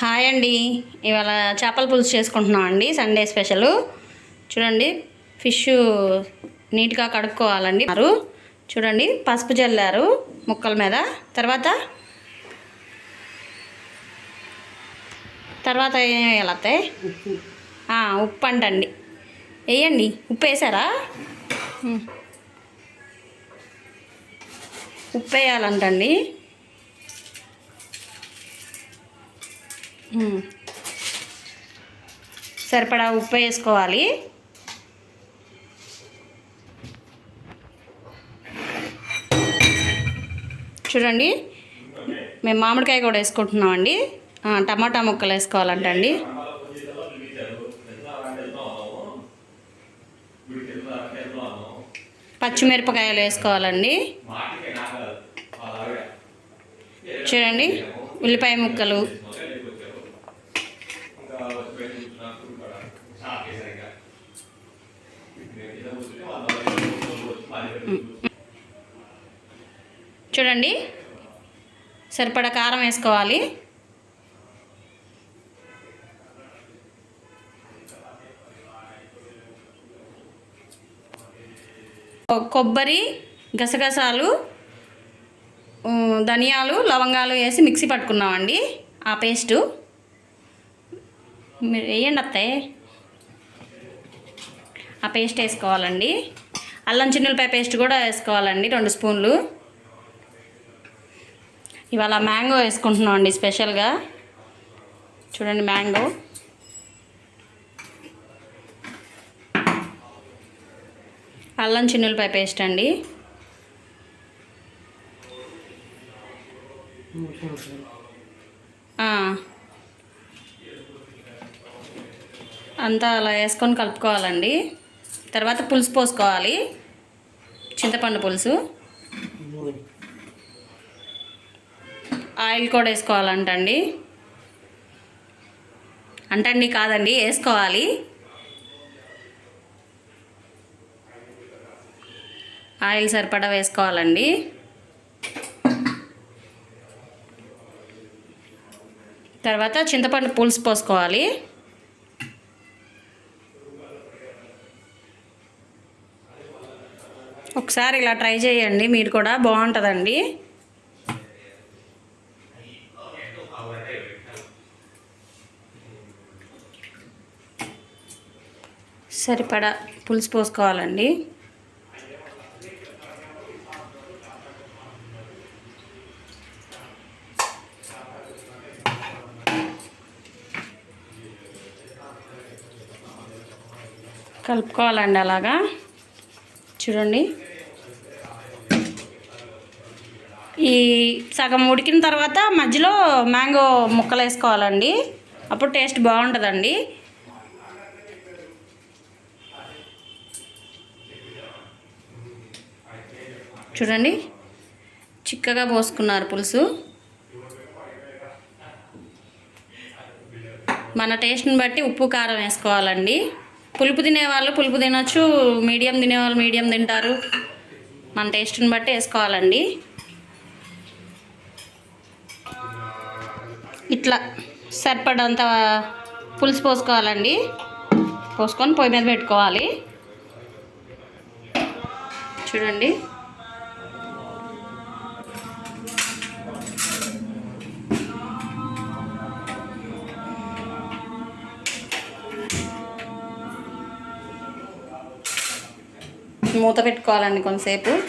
Hi అండి. ఇవాళ చేపల పులుసు చేసుకుంటున్నాం అండి. Sunday special. చూడండి ఫిష్ నీట్గా కడుక్కోవాలండి. మరి. చూడండి పసుపు జల్లారు ముక్కల మీద. తర్వాత తర్వాత ఏం వేయాలి అత్తయ్య? ఉప్పు. అంటండి. వేయండి. ఉప్పు వేసారా. ఉప్పు వేయాలంటండి. సరిపడా ఉప్పు వేసుకోవాలి. చూడండి మేము మామిడికాయ కూడా వేసుకుంటున్నామండి. టమాటా ముక్కలు వేసుకోవాలంటండి. పచ్చిమిరపకాయలు వేసుకోవాలండి. చూడండి ఉల్లిపాయ ముక్కలు. చూడండి. సరిపడా కారం వేసుకోవాలి. కొబ్బరి గసగసాలు ధనియాలు లవంగాలు వేసి మిక్సీ పట్టుకున్నామండి. ఆ పేస్టు. మీరు వేయండి అత్తయ్య. ఆ పేస్ట్ వేసుకోవాలండి. అల్లం చిన్నులపాయ పేస్ట్ కూడా వేసుకోవాలండి రెండు స్పూన్లు. ఇవాళ మ్యాంగో వేసుకుంటున్నాం అండి స్పెషల్గా. చూడండి మ్యాంగో. అల్లం చిన్నులపై పేస్ట్ అండి. అంతా అలా వేసుకొని కలుపుకోవాలండి. తర్వాత పులుసు పోసుకోవాలి. చింతపండు పులుసు. ఆయిల్ కూడా వేసుకోవాలంటండి. అంటండి కాదండి వేసుకోవాలి. ఆయిల్ సరిపడా వేసుకోవాలండి. తర్వాత చింతపండు పులుసు పోసుకోవాలి. ఒకసారి ఇలా ట్రై చేయండి మీరు కూడా బాగుంటుందండి. సరిపడా పులుసు పోసుకోవాలండి. కలుపుకోవాలండి అలాగా. చూడండి. ఈ సగం ఉడికిన తర్వాత మధ్యలో మ్యాంగో ముక్కలు వేసుకోవాలండి. అప్పుడు టేస్ట్ బాగుంటుందండి. చూడండి. చిక్కగా పోసుకున్నారు పులుసు. మన టేస్ట్ని బట్టి ఉప్పు కారం వేసుకోవాలండి. పులుపు తినేవాళ్ళు పులుపు తినొచ్చు మీడియం తినేవాళ్ళు మీడియం తింటారు. మన టేస్ట్ని బట్టి వేసుకోవాలండి. ఇట్లా సరిపడంత పులుసు పోసుకోవాలండి. పోసుకొని పొయ్యి మీద పెట్టుకోవాలి. చూడండి. మూత పెట్టుకోవాలండి కొంతసేపు.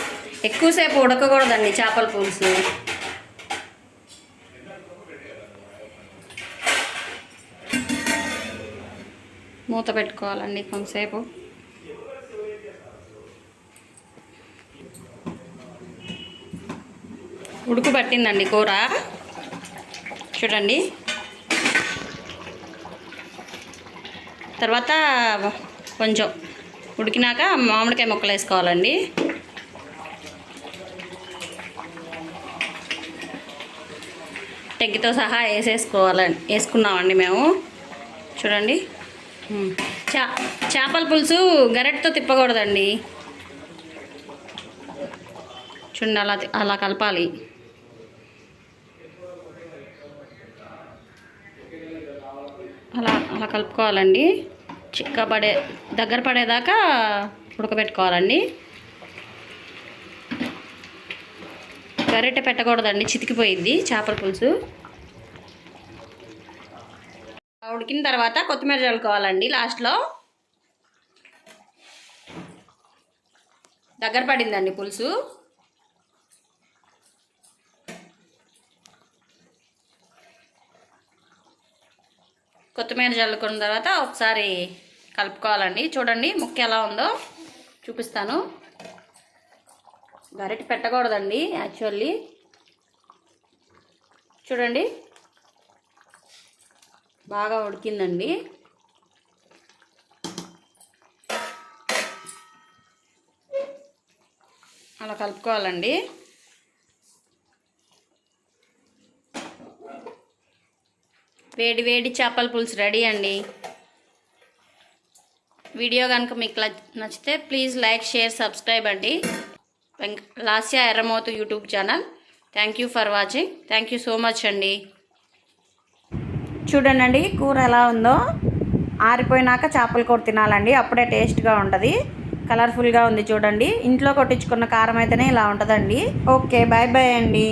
ఎక్కువసేపు ఉడకకూడదండి చేపల పులుసు. మూత పెట్టుకోవాలండి కొంతసేపు. ఉడుకు పట్టిందండి కూర. చూడండి. తర్వాత కొంచెం ఉడికినాక మామిడికాయ ముక్కలు వేసుకోవాలండి. టెగ్గితో సహా వేసేసుకోవాలండి వేసుకున్నామండి మేము. చూడండి. చా చేపల పులుసు గరెట్తో తిప్పకూడదండి. చూడండి అలా అలా కలపాలి. అలా అలా కలుపుకోవాలండి. చిక్క పడే దగ్గర పడేదాకా ఉడకబెట్టుకోవాలండి. గరిటె పెట్టకూడదండి చితికిపోయింది చేపల పులుసు. ఉడికిన తర్వాత కొత్తిమీర చల్లుకోవాలండి లాస్ట్లో. దగ్గర పడిందండి పులుసు. కొత్తిమీర చల్లుకున్న తర్వాత ఒకసారి కలుపుకోవాలండి. చూడండి ముక్క ఎలా ఉందో చూపిస్తాను. గరిటె పెట్టకూడదండి యాక్చువల్లీ. చూడండి. బాగా ఉడికిందండి. అలా కలుపుకోవాలండి. వేడి వేడి చేపల పులుసు రెడీ అండి. వీడియో కనుక మీకు నచ్చితే ప్లీజ్ లైక్ షేర్ సబ్స్క్రైబ్ అండి. Lasya Erramothu YouTube channel. Thank you for watching. Thank you so much అండి. చూడండి కూర ఎలా ఉందో. ఆరిపోయినాక చేపల కూర తినాలండి. అప్పుడే టేస్ట్గా ఉంటుంది. కలర్ఫుల్గా ఉంది చూడండి. ఇంట్లో కొట్టించుకున్న కారం అయితేనే ఇలా ఉంటుందండి. ఓకే బాయ్ బాయ్ అండి.